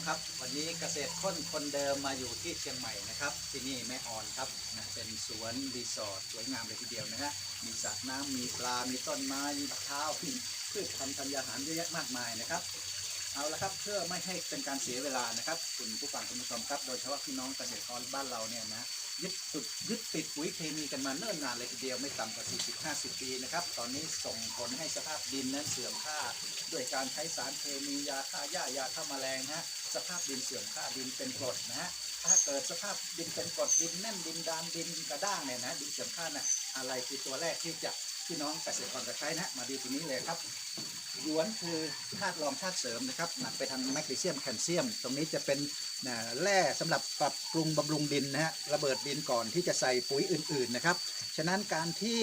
มครับ วันนี้เกษตรค้นคนเดิมมาอยู่ที่เชียงใหม่นะครับ ที่นี่แม่อ่อนครับนะเป็นสวนรีสอร์ทสวยงามเลยทีเดียวนะฮะมีสระน้ำมีปลา มีต้นไม้มีมะพร้าวมีพืชพันธุ์ธัญญาหารเยอะแยะมากมายนะครับ เอาละครับเพื่อไม่ให้เป็นการเสียเวลานะครับ คุณผู้ฟังคุณผู้ชมครับ โดยเฉพาะพี่น้องเกษตรกรบ้านเราเนี่ยนะยึดตุดยึดติดปุ๋ยเคมีกันมาเนิ่นนานเลยทีเดียวไม่ต่ำกว่า 40-50 ปีนะครับ ตอนนี้ส่งผลให้สภาพดินนั้นเสื่อมค่า ด้วยการใช้สารเคมียาฆ่าหญ้ายาฆ่าแมลงนะฮะ สภาพดินเสื่อมค่าดินเป็นกรดนะฮะถ้าเกิดสภาพดินเป็นกรดดินแน่นดินดานดินกระด้างเนี่ยนะดินเสื่อมค่าน่ะอะไรคือตัวแรกที่จะพี่น้องเกษตรกรจะใช้นะมาดูตรงนี้เลยครับยวนคือธาตุรองธาตุเสริมนะครับหนักไปทางแมกนีเซียมแคลเซียม ตรงนี้จะเป็นนะแร่สำหรับปรับปรุงบำรุงดินนะฮะระเบิดดินก่อนที่จะใส่ปุ๋ยอื่นๆนะครับฉะนั้นการที่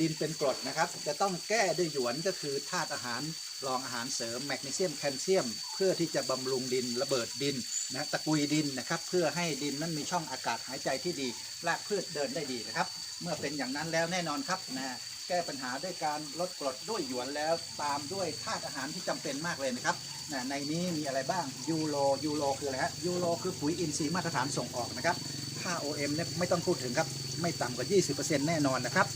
ดินเป็นกรดนะครับ จะต้องแก้ด้วยหยวนก็คือธาตุอาหาร รองอาหารเสริมแมกนีเซียมแคลเซียม เพื่อที่จะบำรุงดินระเบิดดินนะตะกุยดินนะครับ เพื่อให้ดินนั้นมีช่องอากาศหายใจที่ดีรากพืชเดินได้ดีนะครับ เมื่อเป็นอย่างนั้นแล้วแน่นอนครับนะแก้ปัญหาด้วยการลดกรดด้วยหยวนแล้วตามด้วยธาตุอาหารที่จำเป็นมากเลยนะครับนะในนี้มีอะไรบ้างยูโรยูโรคืออะไรฮะยูโรคือปุ๋ยอินทรีย์มาตรฐานส่งออกนะครับค่า OM เนี่ยไม่ต้องพูดถึงครับ ไม่ต่ำกว่า 20%แน่นอนนะครับ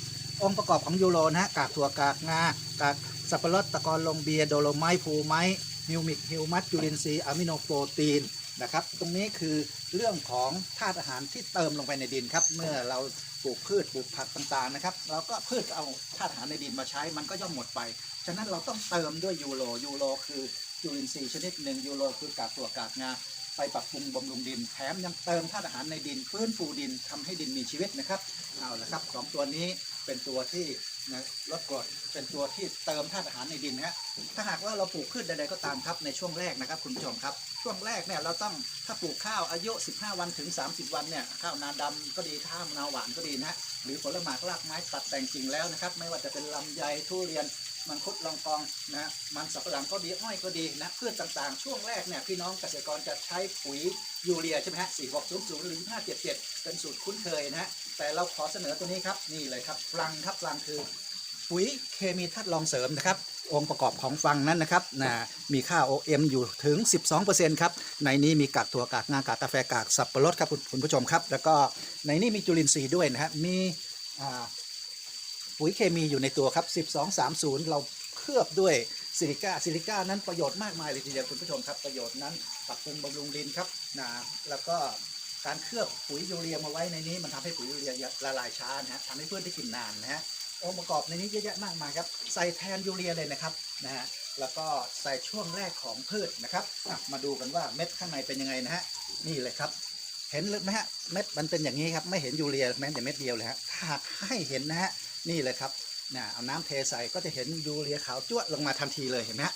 องค์ประกอบของยูโรนะฮะกากถั่วกากงากาก สับปะรดตะกอนลงเบียร์โดโลไมต์ภูไม้ฮิวมิกฮิวมัสจุลินทรีย์อะมิโนโปรตีนนะครับ ตรงนี้คือเรื่องของธาตุอาหารที่เติมลงไปในดินครับ เมื่อเราปลูกพืชปลูกผักต่างๆนะครับ เราก็พืชเอาธาตุอาหารในดินมาใช้มันก็ย่อมหมดไป ฉะนั้นเราต้องเติมด้วยยูโรยูโรคือจุลินทรีย์ชนิดหนึ่งยูโรคือกากตัวกากงาไปปรับปรุงบำรุงดินแถมยังเติมธาตุอาหารในดินฟื้นฟูดินทำให้ดินมีชีวิตนะครับเอาละครับสองตัวนี้เป็นตัวที่ นะลดกรดเป็นตัวที่เติมธาตุอาหารในดินนะฮะถ้าหากว่าเราปลูกพืชใดๆก็ตามครับในช่วงแรกนะครับ คุณผู้ชมครับ ช่วงแรกเนี่ยเราต้องถ้าปลูกข้าวอายุ 15 วันถึง 30 วันเนี่ยข้าวนาดำก็ดีข้าวนาหวานก็ดีนะฮะหรือผลหมากรากไม้ตัดแต่งกิ่งแล้วนะครับ ไม่ว่าจะเป็นลำไยทุเรียนมังคุดลองกองนะมันสับปะหลังก็ดีอ้อยก็ดีนะพืชต่างๆ ช่วงแรกเนี่ยพี่น้องเกษตรกรจะใช้ปุ๋ยยูเรียใช่ไหมฮะสี่หกศูนย์ศูนย์หรือห้าเจ็ดเจ็ดเป็นสูตรคุ้นเคยนะฮะ แต่เราขอเสนอตัวนี้ครับนี่เลยครับฟลังครับฟลังคือปุ๋ยเคมีธาตุรองเสริมนะครับ องค์ประกอบของฟังนั้นนะครับนะมีค่า OM อยู่ถึง 12%ครับ ในนี้มีกากถั่วกากงากากกาแฟกากสับปะรดครับคุณคุณผู้ชมครับ แล้วก็ในนี้มีจุลินทรีย์ด้วยนะฮะมีปุ๋ยเคมีอยู่ในตัวครับ 1230 เราเคลือบด้วยซิลิก้าซิลิก้านั้นประโยชน์มากมายเลยทีเดียวคุณผู้ชมครับ ประโยชน์นั้นปรับปรุงบำรุงดินครับนะแล้วก็ การเคลือบปุ๋ยยูเรียมาไว้ในนี้ มันทำให้ปุ๋ยยูเรียละลายช้านะฮะทำให้พืชได้กินนานนะฮะองค์ประกอบในนี้เยอะแยะมากมายครับใส่แทนยูเรียเลยนะครับนะฮะแล้วก็ใส่ช่วงแรกของพืชนะครับมาดูกันว่าเม็ดข้างในเป็นยังไงนะฮะนี่เลยครับ เห็นเลยไหมฮะเม็ดมันเป็นอย่างนี้ครับไม่เห็นยูเรียแม้แต่เม็ดเดียวเลยฮะถ้าหากให้เห็นนะฮะนี่เลยครับนะเอาน้ำเทใส่ก็จะเห็นยูเรียขาวจั่วะลงมาทันทีเลยเห็นไหมฮะ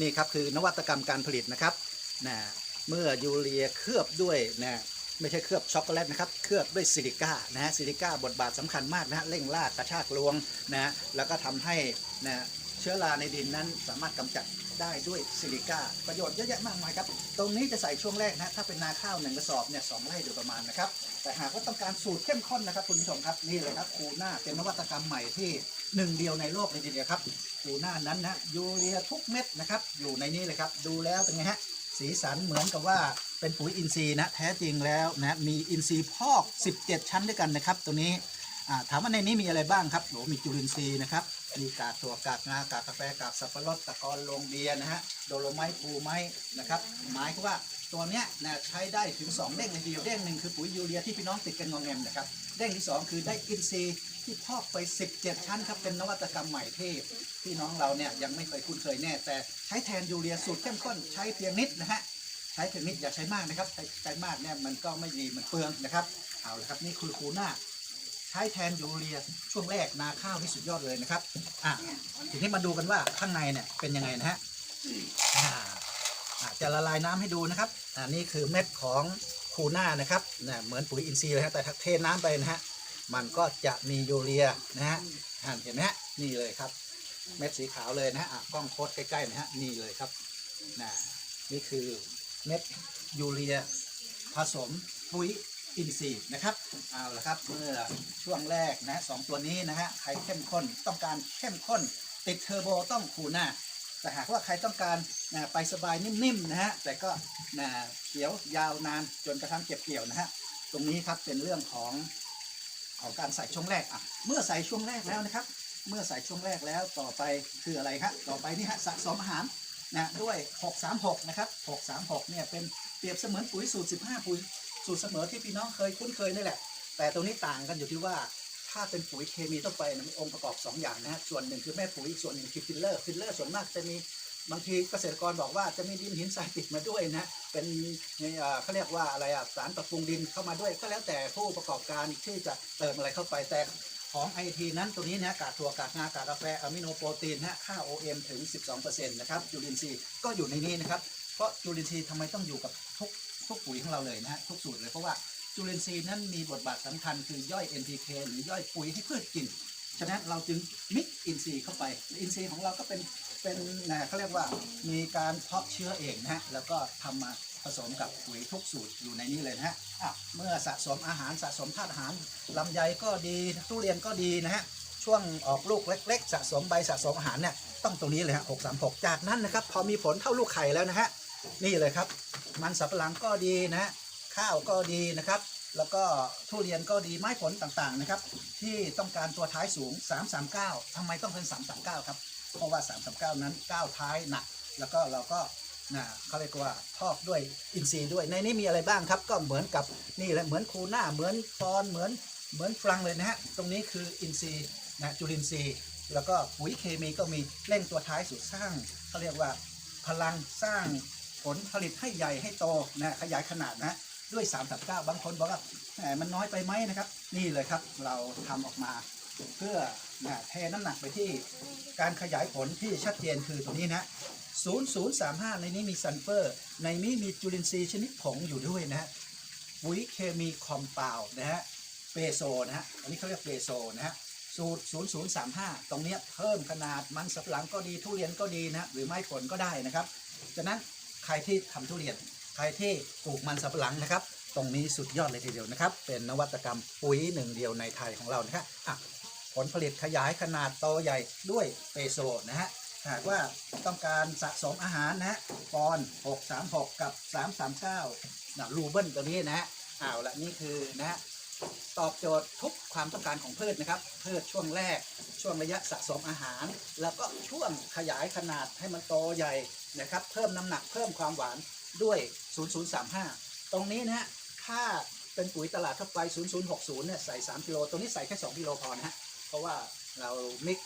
นี่ครับคือนวัตกรรมการผลิตนะครับนะเมื่อยูเรียเคลือบด้วยนะ ไม่ใช่เคลือบช็อกโกแลตนะครับ เคลือบด้วยซิลิก้านะฮะ ซิลิก้าบทบาทสำคัญมากนะฮะ เร่งรากกระชากลวงนะฮะ แล้วก็ทำให้นะเชื้อราในดินนั้นสามารถกำจัดได้ด้วยซิลิก้า ประโยชน์เยอะแยะมากมายครับ ตรงนี้จะใส่ช่วงแรกนะถ้าเป็นนาข้าวหนึ่งกระสอบเนี่ยสองไร่โดยประมาณนะครับ แต่หากว่าต้องการสูตรเข้มข้นนะครับคุณผู้ชมครับ นี่เลยครับคูน่าเป็นนวัตกรรมใหม่ที่หนึ่งเดียวในโลกเลยทีเดียวครับคูน่านั้นนะยูเรียทุกเม็ดนะครับอยู่ในนี้เลยครับดูแล้วเป็นไงฮะ สีสันเหมือนกับว่าเป็นปุ๋ยอินทรีย์นะแท้จริงแล้วนะมีอินทรีย์พอก 17 ชั้นด้วยกันนะครับ ตัวนี้ถามว่าในนี้มีอะไรบ้างครับโหมีจุลินทรีย์นะครับมีกากตัวกากงากากกาแฟกากสับปะรดตะกอนลงเบียนะฮะโดโลไมต์ปูไม้นะครับหมายความว่าตัวเนี้ยนะใช้ได้ถึง 2 เด้งเลยทีเดียวเด้งหนึ่งคือปุ๋ยยูเรียที่พี่น้องติดกันงอแงมนะครับเด้งที่ 2 คือได้อินทรีย์ ที่พอกไป 17 ชั้นครับเป็นนวัตกรรมใหม่ที่พี่น้องเราเนี่ยยังไม่เคยคุ้นเคยแน่ แต่ใช้แทนยูเรียสูตรเข้มข้นใช้เพียงนิดนะฮะใช้เพียงนิดอย่าใช้มากนะครับใช้ใช้มากเนี่ยมันก็ไม่ดีมันเปลืองนะครับเอาละครับนี่คือคูน่าใช้แทนยูเรียช่วงแรกนาข้าวที่สุดยอดเลยนะครับอะทีนี้มาดูกันว่าข้างในเนี่ยเป็นยังไงนะฮะอ่าจะละลายน้ำให้ดูนะครับอ่านี่คือเม็ดของคูน่านะครับเนะเหมือนปุ๋ยอินทรีย์เลยฮะแต่ถ้าเทน้ำไปนะฮะ มันก็จะมียูเรียนะฮะเห็นไหมฮะนี่เลยครับ เม็ดสีขาวเลยนะฮะกล้องโคตรใกล้ๆนะฮะนี่เลยครับนะนี่คือเม็ดยูเรียผสมปุ๋ยอินทรีย์นะครับเอาละครับเมื่อช่วงแรกนะสองตัวนี้นะฮะใครเข้มข้นต้องการเข้มข้น ติดเทอร์โบต้องคูหน่าแต่หากว่าใครต้องการนะไปสบายนิ่มๆนะฮะแต่ก็นะเขียวยาวนานจนกระทั่งเก็บเกี่ยวนะฮะตรงนี้ครับเป็นเรื่องของ ของการใส่ช่วงแรกอะเมื่อใส่ช่วงแรกแล้วนะครับ เมื่อใส่ช่วงแรกแล้วต่อไปคืออะไรครับต่อไปนี่ฮะสะสมอาหารนะด้วย 636 นะครับ 636 เนี่ยเป็นเปรียบเสมือนปุ๋ยสูตร 15 ปุ๋ยสูตรเสมอที่พี่น้องเคยคุ้นเคยนี่แหละ แต่ตรงนี้ต่างกันอยู่ที่ว่าถ้าเป็นปุ๋ยเคมีต้องไปนะมีองค์ประกอบ 2 อย่างนะฮะส่วนหนึ่งคือแม่ปุ๋ยส่วนหนึ่งคือฟิลเลอร์ฟิลเลอร์ส่วนมากจะมี บางทีเกษตรกรบอกว่าจะมีดินหินทรายติดมาด้วยนะเป็นเอ่อเขาเรียกว่าอะไรอะสารปรับปรุงดินเข้ามาด้วย ก็แล้วแต่ผู้ประกอบการที่จะเติมอะไรเข้าไปแต่ของไอทีนั้นตัวนี้นะกากถั่วกากงากากกาแฟอะมิโนโปรตีนนะค่า OM ถึง 12%นะครับจุลินทรีย์ก็อยู่ในนี้นะครับ เพราะจุลินทรีย์ทำไมต้องอยู่กับทุกทุกปุ๋ยของเราเลยนะฮะทุกสูตรเลยเพราะว่าจุลินทรีย์นั้นมีบทบาทสำคัญคือย่อย NPK หรือย่อยปุ๋ยให้พืชกิน ฉะนั้นเราจึงมิกอินทรีย์เข้าไปและอินทรีย์ของเราก็เป็น เป็นนะเขาเรียกว่ามีการเพาะเชื้อเองนะฮะแล้วก็ทำมาผสมกับปุ๋ยทุกสูตรอยู่ในนี้เลยนะฮะอะเมื่อสะสมอาหารสะสมธาตุอาหารลำไยก็ดีทุเรียนก็ดีนะฮะช่วงออกลูกเล็ก ๆ สะสมใบสะสมอาหารเนี่ยต้องตรงนี้เลยฮะ636จากนั้นนะครับพอมีผลเท่าลูกไข่แล้วนะฮะนี่เลยครับ มันสับปะหลังก็ดีนะฮะข้าวก็ดีนะครับ แล้วก็ทุเรียนก็ดีไม้ผลต่างๆนะครับ ที่ต้องการตัวท้ายสูง 339ทำไมต้องเป็น 339 ครับ เพราะว่า 339 นั้นก้าวท้ายหนัก แล้วก็เราก็นะเขาเรียกว่าพอกด้วยอินทรีย์ด้วย ในนี้มีอะไรบ้างครับ ก็เหมือนกับนี่แหละเหมือนคูน่าเหมือนฟอนเหมือนเหมือนฟรังเลยนะฮะ ตรงนี้คืออินทรีย์นะจุลินทรีย์ แล้วก็ปุ๋ยเคมีก็มีเร่งตัวท้ายสู่สร้างเขาเรียกว่าพลังสร้างผลผลิตให้ใหญ่ให้โตนะขยายขนาดนะด้วย339บางคนบอกว่าแหมมันน้อยไปไหมนะครับ นี่เลยครับเราทำออกมา เพื่อนะเทน้ำหนักไปที่การขยายผลที่ชัดเจนคือตรงนี้นะ 0035 ในนี้มีซัลเฟอร์ ในนี้มีจุลินทรีย์ชนิดผงอยู่ด้วยนะฮะปุ๋ยเคมีคอมเปาวนะฮะเปโซนะฮะ อันนี้เขาเรียกเปโซนะฮะ สูตร 0035 ตรงนี้เพิ่มขนาดมันสับหลังก็ดีทุเรียนก็ดีนะหรือไม้ผลก็ได้นะครับฉะนั้นใครที่ทำทุเรียน ใครที่ปลูกมันสับหลังนะครับ ตรงนี้สุดยอดเลยทีเดียวนะครับ เป็นนวัตกรรมปุ๋ยหนึ่งเดียวในไทยของเรานะครับอะ ผลผลิตขยายขนาดโตใหญ่ด้วยเปโซนะฮะหากว่าต้องการสะสมอาหารนะฮะปอน 636 กับ 339นะรูเบิลตัวนี้นะฮะอ้าวละนี่คือนะฮะตอบโจทย์ทุกความต้องการของพืชนะครับ พืชช่วงแรกช่วงระยะสะสมอาหาร แล้วก็ช่วงขยายขนาดให้มันโตใหญ่นะครับ เพิ่มน้ำหนักเพิ่มความหวานด้วย 0035 ตรงนี้นะฮะถ้าเป็นปุ๋ยตลาดทั่วไป 0060 เนี่ยใส่ 3 กิโลตรงนี้ใส่แค่ 2 กิโลพอนะฮะ ราะว่าเรามิก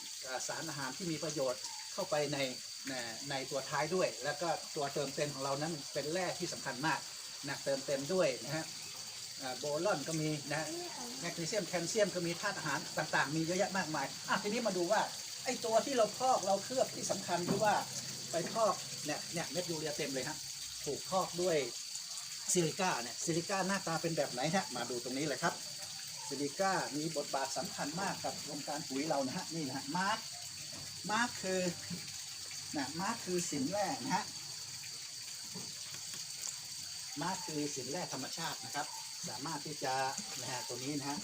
สารอาหารที่มีประโยชน์เข้าไปในในในตัวท้ายด้วย แล้วก็ตัวเติมเต็มของเรานั้นเป็นแร่ที่สำคัญมากนะเติมเต็มด้วยนะฮะโบลอนก็มีนะแมกนีเซียมแคลเซียมก็มีธาตุอาหารต่างๆ มีเยอะแยะมากมายอะทีนี้มาดูว่าไอ้ตัวที่เราพอกเราเคลือบที่สำคัญที่ว่าไปพอกเนี่ยเนี่ยเม็ดยูเรียเต็มเลยฮะถูกพอกด้วยซิลิก้าเนี่ยซิลิก้าหน้าตาเป็นแบบไหนฮะมาดูตรงนี้เลยครับ ซิลิก้ามีบทบาทสำคัญมากกับวงการปุ๋ยเรานะฮะนี่นะฮะมาร์คมาร์คคือนะมาร์คคือสินแร่นะฮะมาร์คคือสินแร่ธรรมชาตินะครับ สามารถที่จะนะฮะตัวนี้นะฮะ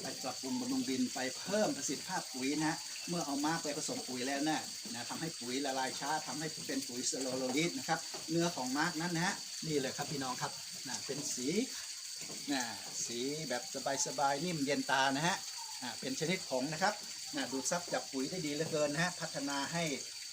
ไปปรับปรุงบำรุงดินไปเพิ่มประสิทธิภาพปุ๋ยนะฮะเมื่อเอามาร์คไปผสมปุ๋ยแล้วเนี่ยนะทำให้ปุ๋ยละลายช้าทำให้เป็นปุ๋ยสโลโลลิสนะครับ เนื้อของมาร์กนั้นนะฮะนี่เลยครับพี่น้องครับนะเป็นสี นะสีแบบสบายๆนิ่มเย็นตานะฮะอ่าเป็นชนิดผงนะครับนะดูดซับจับปุ๋ยได้ดีเหลือเกินนะฮะพัฒนาให้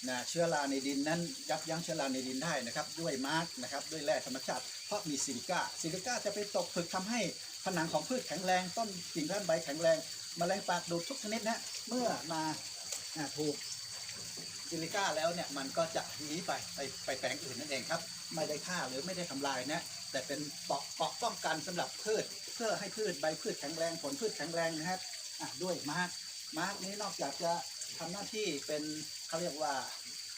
นะเชื้อราในดินนั้นยับยั้งเชื้อราในดินได้นะครับ ด้วยมาร์กนะครับด้วยแร่ธรรมชาติ เพราะมีซิลิก้าซิลิก้าจะไปตกผลึกทำให้ผนังของพืชแข็งแรงต้นกิ่งก้านใบแข็งแรงแมลงปากดูดทุกชนิดนะเมื่อมาอ่าถูกซิลิก้าแล้วเนี่ยมันก็จะหนีไปไปไปแปลงอื่นนั่นเองครับ ไม่ได้ฆ่าหรือไม่ได้ทำลายนะ แต่เป็นเปราะเปราะป้องกันสำหรับพืช เพื่อให้พืชใบพืชแข็งแรงผลพืชแข็งแรงนะครับด้วยมาร์กมาร์กนี้นอกจากจะทำหน้าที่เป็นเขาเรียกว่า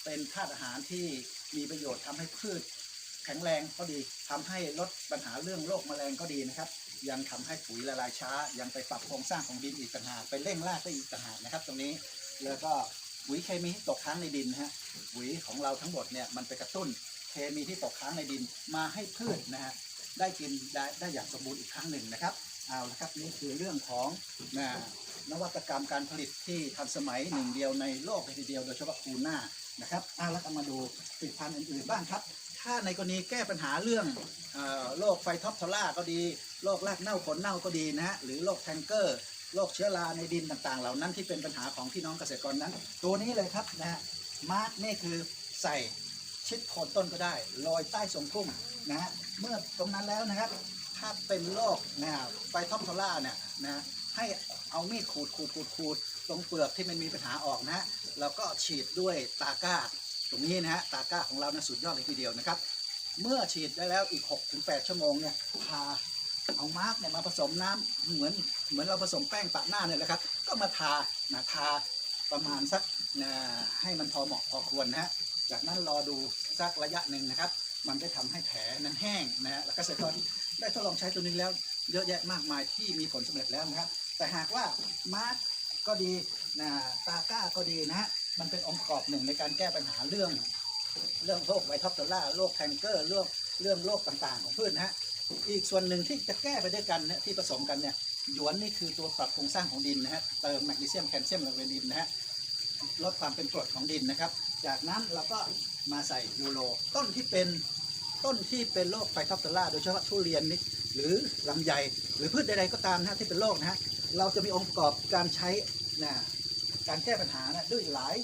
เป็นธาตุอาหารที่มีประโยชน์ทำให้พืชแข็งแรงก็ดีทำให้ลดปัญหาเรื่องโรคแมลงก็ดีนะครับ ยังทำให้ปุ๋ยละลายช้า ยังไปปรับโครงสร้างของดินอีกต่างหากไปเร่งรากได้อีกต่างหากนะครับ ตรงนี้แล้วก็ปุ๋ยเคมีตกค้างในดินนะฮะปุ๋ยของเราทั้งหมดเนี่ยมันไปกระตุ้น เคมีที่ตกค้างในดินมาให้พืชนะฮะได้กินได้ได้อย่างสมบูรณ์อีกครั้งหนึ่งนะครับเอาละครับนี่คือเรื่องของนะนวัตกรรมการผลิตที่ทันสมัยหนึ่งเดียวในโลกเลยทีเดียวโดยเฉพาะคูน่านะครับเอะแล้วก็มาดูผลิตภัณฑ์อื่นๆบ้างครับ ถ้าในกรณีแก้ปัญหาเรื่องอโรคไฟท็อปทอล่าก็ดีโรครากเน่าผลเน่าก็ดีนะฮะหรือโรคแทงเกอร์โรคเชื้อราในดินต่างๆ เหล่านั้นที่เป็นปัญหาของพี่น้องเกษตรกรนั้น ตัวนี้เลยครับนะฮะมาร์กนี่คือใส่ ชิดโคนต้นก็ได้ลอยใต้ทรงพุ่มนะฮะเมื่อตรงนั้นแล้วนะครับ ถ้าเป็นโรคนะไฟท็อปทอล่าเนี่ยนะให้เอามีดขูดขูดขูดขูดตรงเปลือกที่มันมีปัญหาออกนะฮะแล้วก็ฉีดด้วยตาก้า ตรงนี้นะฮะตาก้าของเรานะสุดยอดเลยทีเดียวนะครับ เมื่อฉีดได้แล้วอีก 6-8 ชั่วโมงเนี่ยทาเอามาร์กเนี่ยมาผสมน้ำเหมือนเหมือนเราผสมแป้งปะหน้าเนี่ยแหละครับ ก็มาทานะทาประมาณสักนะให้มันพอเหมาะพอควรนะฮะ จากนั้นรอดูสักระยะหนึ่งนะครับ มันได้ทำให้แผลนั้นแห้งนะฮะแล้วเกษตรกรได้ทดลองใช้ตัวนี้แล้วเยอะแยะมากมายที่มีผลสำเร็จแล้วนะครับ แต่หากว่ามาร์กก็ดีนะตาก้าก็ดีนะฮะมันเป็นองค์ประกอบหนึ่งในการแก้ปัญหาเรื่อง เรื่องโรคไวท็อปโตล่าโรคแทงเกอร์เรื่องเรื่องโรคต่างๆ ของพืชนะฮะอีกส่วนหนึ่งที่จะแก้ไปด้วยกันเนี่ยที่ผสมกันเนี่ยหยวนนี่คือตัวปรับโครงสร้างของดินนะฮะเติมแมกนีเซียมแคลเซียมลงในดินนะฮะลดความเป็นกรดของดินนะครับ จากนั้นเราก็มาใส่ยูโรต้นที่เป็นต้นที่เป็นโรคไฟทอปโตล่าโดยเฉพาะทุเรียนนี่หรือลำไยหรือพืชใดๆก็ตามนะฮะที่เป็นโรคนะฮะเราจะมีองค์ประกอบการใช้นะการแก้ปัญหานะด้วยหลาย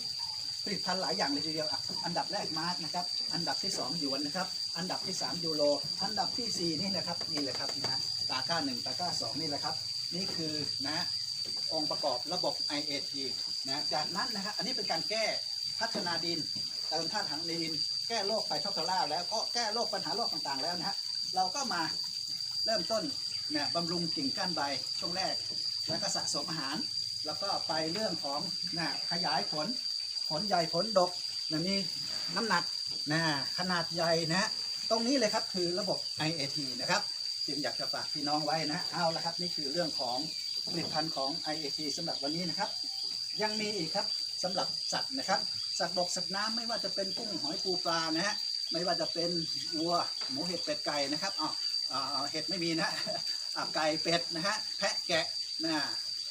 ผลิตภัณฑ์หลายอย่างเลยทีเดียวอะอันดับแรกมาร์กนะครับ อันดับที่ 2 หยวนนะครับ อันดับที่ 3 ยูโร อันดับทีสี่4 นี่นะครับ นี่แหละครับนะตาก้าหนึ่งตาก้าสองนี่แหละครับ นี่คือนะองค์ประกอบระบบ IAT นะ จากนั้นนะครับอันนี้เป็นการแก้ พัฒนาดินเติมธาตุอาหารในดิน แก้โรคไฟท็อปทอล่าแล้วก็แก้โรคปัญหาโรคต่างๆแล้วนะฮะเราก็มาเริ่มต้นเนี่ยบำรุงกิ่งก้านใบช่วงแรก แล้วก็สะสมอาหาร แล้วก็ไปเรื่องของนะขยายผลผลใหญ่ผลดกนะมีน้ำหนักนะขนาดใหญ่นะตรงนี้เลยครับคือระบบ IAT นะครับจึงอยากจะฝากพี่น้องไว้นะเอาละครับนี่คือเรื่องของผลิตภัณฑ์ของ IAT สำหรับวันนี้นะครับ ยังมีอีกครับ สำหรับสัตว์นะครับ สัตว์บกสัตว์น้ำไม่ว่าจะเป็นกุ้งหอยปูปลานะฮะไม่ว่าจะเป็นวัวหมูเห็ดเป็ดไก่นะครับอ๋อเห็ดไม่มีนะอ่าไก่เป็ดนะฮะแพะแกะนะ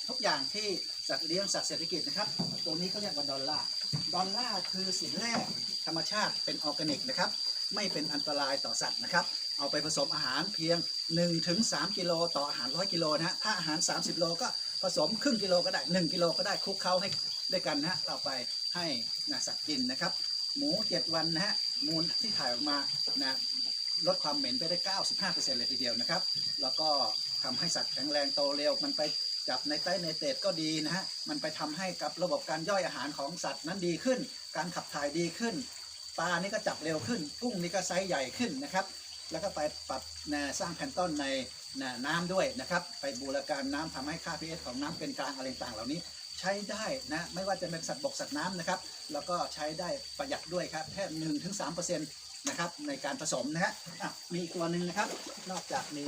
ทุกอย่างที่สัตว์เลี้ยงสัตว์เศรษฐกิจนะครับ ตรงนี้เขาเรียกว่าดอลลาร์ดอลลาร์คือสินแร่ธรรมชาติเป็นออร์แกนิกนะครับ ไม่เป็นอันตรายต่อสัตว์นะครับ เอาไปผสมอาหารเพียง 1-3 กิโลต่ออาหาร 100 กิโลนะฮะถ้าอาหาร 30 โลก็ผสมครึ่งกิโลก็ได้ 1 กิโลก็ได้คลุกเคล้าให้ ด้วยกันนะฮะเราไปให้นะสัตว์กินนะครับ หมู 7 วันนะฮะมูลที่ถ่ายออกมานะลดความเหม็นไปได้ 95%เลยทีเดียวนะครับ แล้วก็ทำให้สัตว์แข็งแรงโตเร็ว มันไปจับในไตในเตดก็ดีนะฮะ มันไปทำให้กับระบบการย่อยอาหารของสัตว์นั้นดีขึ้น การขับถ่ายดีขึ้น ปลานี่ก็จับเร็วขึ้น กุ้งนี่ก็ไซส์ใหญ่ขึ้นนะครับ แล้วก็ไปปรับนะสร้างแพนต้นในนะน้ำด้วยนะครับ ไปบูรการน้ำทำให้ค่า pH ของน้ำเป็นกลางอะไรต่างเหล่านี้ ใช้ได้นะไม่ว่าจะเป็นสัตว์บกสัตว์น้ำนะครับ แล้วก็ใช้ได้ประหยัดด้วยครับแค่หนึ่งถึงสามเปอร์เซ็นต์นะครับในการผสมนะฮะมีอีกตัวหนึ่งนะครับ นอกจากมี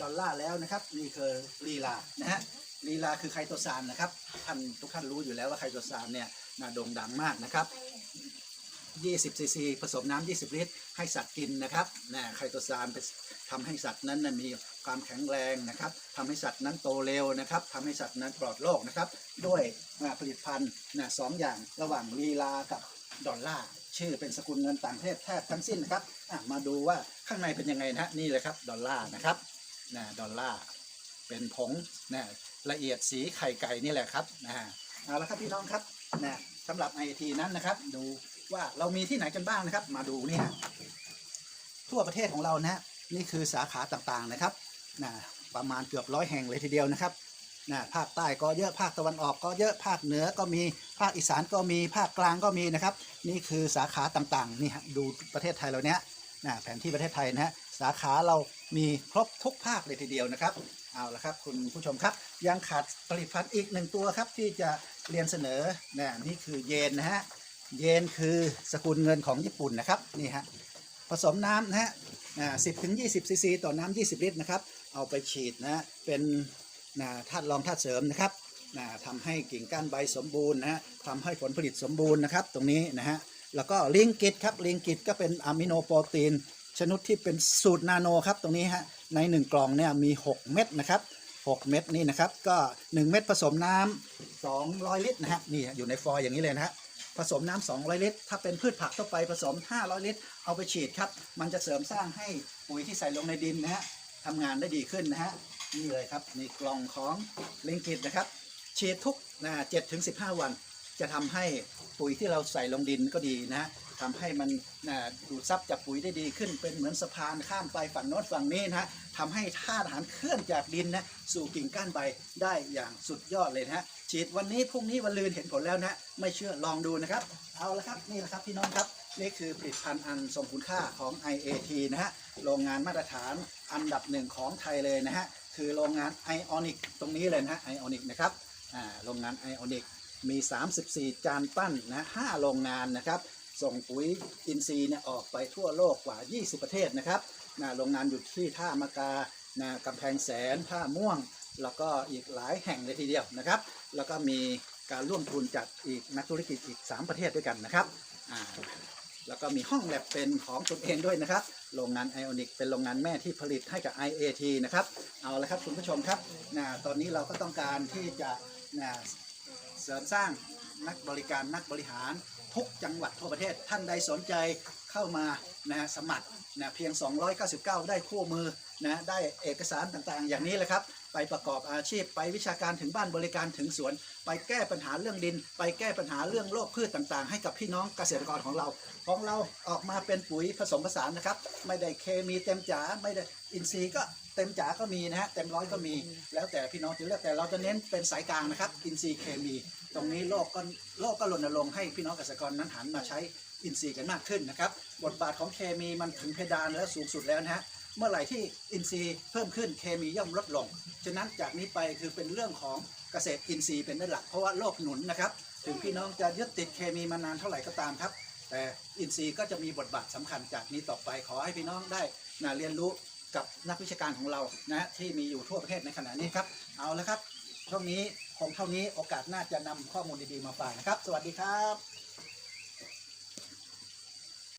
ดอลลาร์แล้วนะครับนี่คือลีลานะฮะลีลาคือไคโตซานนะครับท่านทุกท่านรู้อยู่แล้วว่าไคโตซานเนี่ยโด่งดังมากนะครับ 20ซีซีผสมน้ำ20 ลิตร ให้สัตว์กินนะครับนะไคโตซานไปทำให้สัตว์นั้นนะมีความแข็งแรงนะครับทำให้สัตว์นั้นโตเร็วนะครับทำให้สัตว์นั้นปลอดโรคนะครับ ด้วยผลิตภัณฑ์นะสองอย่างระหว่างลีลากับดอลลาร์ชื่อเป็นสกุลเงินต่างประเทศแทบทั้งสิ้นนะครับมาดูว่าข้างในเป็นยังไงนะนี่เลยครับดอลลาร์นะครับนะดอลลาร์เป็นผงนะละเอียดสีไข่ไก่นี่แหละครับนะเอาละครับพี่น้องครับนะสำหรับ IoT นั้นนะครับ ดู ว่าเรามีที่ไหนกันบ้างนะครับ มาดูนี่ฮะทั่วประเทศของเรานะนี่คือสาขาต่างๆนะครับนะประมาณเกือบร้อยแห่งเลยทีเดียวนะครับนะภาคใต้ก็เยอะภาคตะวันออกก็เยอะภาคเหนือก็มีภาคอีสานก็มีภาคกลางก็มีนะครับ นี่คือสาขาต่างๆนี่ดูประเทศไทยเราเนี้ยนะแผนที่ประเทศไทยนะฮะสาขาเรามีครบทุกภาคเลยทีเดียวนะครับเอาละครับคุณผู้ชมครับ ยังขาดผลิตภัณฑ์อีกหนึ่งตัวครับที่จะเรียนเสนอนะนี่คือเยนนะฮะ เยนคือสกุลเงินของญี่ปุ่นนะครับนี่ฮะผสมน้ำนะฮะสิบถึงยี่สิบซีซีต่อน้ำยี่สิบลิตรนะครับ เอาไปฉีดนะฮะเป็นนะธาตุรองธาตุเสริมนะครับนะทำให้กิ่งก้านใบสมบูรณ์นะฮะทำให้ผลผลิตสมบูรณ์นะครับ ตรงนี้นะฮะแล้วก็ลิงกิตครับลิงกิตก็เป็นอะมิโนโปรตีน ชนิดที่เป็นสูตรนาโนครับตรงนี้ฮะใน 1 กล่องเนี่ยมี 6 เม็ดนะครับ 6 เม็ดนี่นะครับก็ 1 เม็ดผสมน้ำ200 ลิตรนะฮะนี่อยู่ในฟอยล์อย่างนี้เลยนะฮะ ผสมน้ำ200 ลิตร ถ้าเป็นพืชผักทั่วไปผสม 500 ลิตร เอาไปฉีดครับ มันจะเสริมสร้างให้ปุ๋ยที่ใส่ลงในดินนะฮะทำงานได้ดีขึ้นนะฮะ นี่เลยครับนี่กล่องของลิงกิตนะครับ ฉีดทุกนะเจ็ดถึงสิบห้าวัน จะทำให้ปุ๋ยที่เราใส่ลงดินก็ดีนะทำให้มันนะดูดซับจากปุ๋ยได้ดีขึ้น เป็นเหมือนสะพานข้ามไปฝั่งโน้นฝั่งนี้นะฮะทำให้ธาตุอาหารเคลื่อนจากดินนะสู่กิ่งก้านใบได้อย่างสุดยอดเลยนะฮะ ฉีดวันนี้พรุ่งนี้วันลืนเห็นผลแล้วนะไม่เชื่อลองดูนะครับ เอาละครับนี่แหละครับพี่น้องครับนี่คือผลิตภัณฑ์อันทรงคุณค่าของ IAT นะฮะโรงงานมาตรฐานอันดับหนึ่งของไทยเลยนะฮะคือโรงงาน Ionic ตรงนี้เลยนะฮะ Ionic นะครับอ่าโรงงาน Ionic มี 34 จานปั้นนะ5โรงงานนะครับส่งปุ๋ยอินทรีย์เนี่ยออกไปทั่วโลกกว่า 20 ประเทศนะครับนะโรงงานอยู่ที่ท่ามะกานะกำแพงแสนท่าม่วง แล้วก็อีกหลายแห่งเลยทีเดียวนะครับ แล้วก็มีการร่วมทุนจากอีกนักธุรกิจอีก 3 ประเทศด้วยกันนะครับอ่าแล้วก็มีห้องแลบเป็นของตนเองด้วยนะครับ โรงงานไอออนิกเป็นโรงงานแม่ที่ผลิตให้กับ IAT นะครับ เอาละครับคุณผู้ชมครับนะตอนนี้เราก็ต้องการที่จะนะเสริมสร้างนักบริการนักบริหารทุกจังหวัดทั่วประเทศ ท่านใดสนใจเข้ามานะสมัครนะเพียง 299 ได้คู่มือนะได้เอกสารต่างๆ อย่างนี้แหละครับ ไปประกอบอาชีพ ไปวิชาการถึงบ้านบริการถึงสวน ไปแก้ปัญหาเรื่องดิน ไปแก้ปัญหาเรื่องโรคพืชต่างๆ ให้กับพี่น้องเกษตรกรของเรา ของเราออกมาเป็นปุ๋ยผสมผสานนะครับ ไม่ได้เคมีเต็มจ๋าไม่ได้อินทรีย์ก็เต็มจ๋าก็มีนะฮะเต็มร้อยก็มี แล้วแต่พี่น้องจะเลือกแต่เราจะเน้นเป็นสายกลางนะครับ อินทรีย์เคมี ตรงนี้โลกก็โลกก็รณรงค์ให้พี่น้องเกษตรกรนั้นหันมาใช้อินทรีย์กันมากขึ้นนะครับ บทบาทของเคมีมันถึงเพดานแล้วสูงสุดแล้วนะฮะ เมื่อไหร่ที่อินทรีย์เพิ่มขึ้นเคมีย่อมลดลง ฉะนั้นจากนี้ไปคือเป็นเรื่องของเกษตรอินทรีย์เป็นด้หลักเพราะว่าโลกหนุนนะครับ ถึงพี่น้องจะยึดติดเคมีมานานเท่าไหร่ก็ตามครับ แต่อินทรีย์ก็จะมีบทบาทสำคัญจากนี้ต่อไปขอให้พี่น้องได้นะเรียนรู้กับนักวิชาการของเรานะที่มีอยู่ทั่วประเทศในขณะนี้ครับ เอาละครับช่วงนี้คงเท่านี้โอกาสหน้าจะนำข้อมูลดีๆมาฝากนะครับ สวัสดีครับ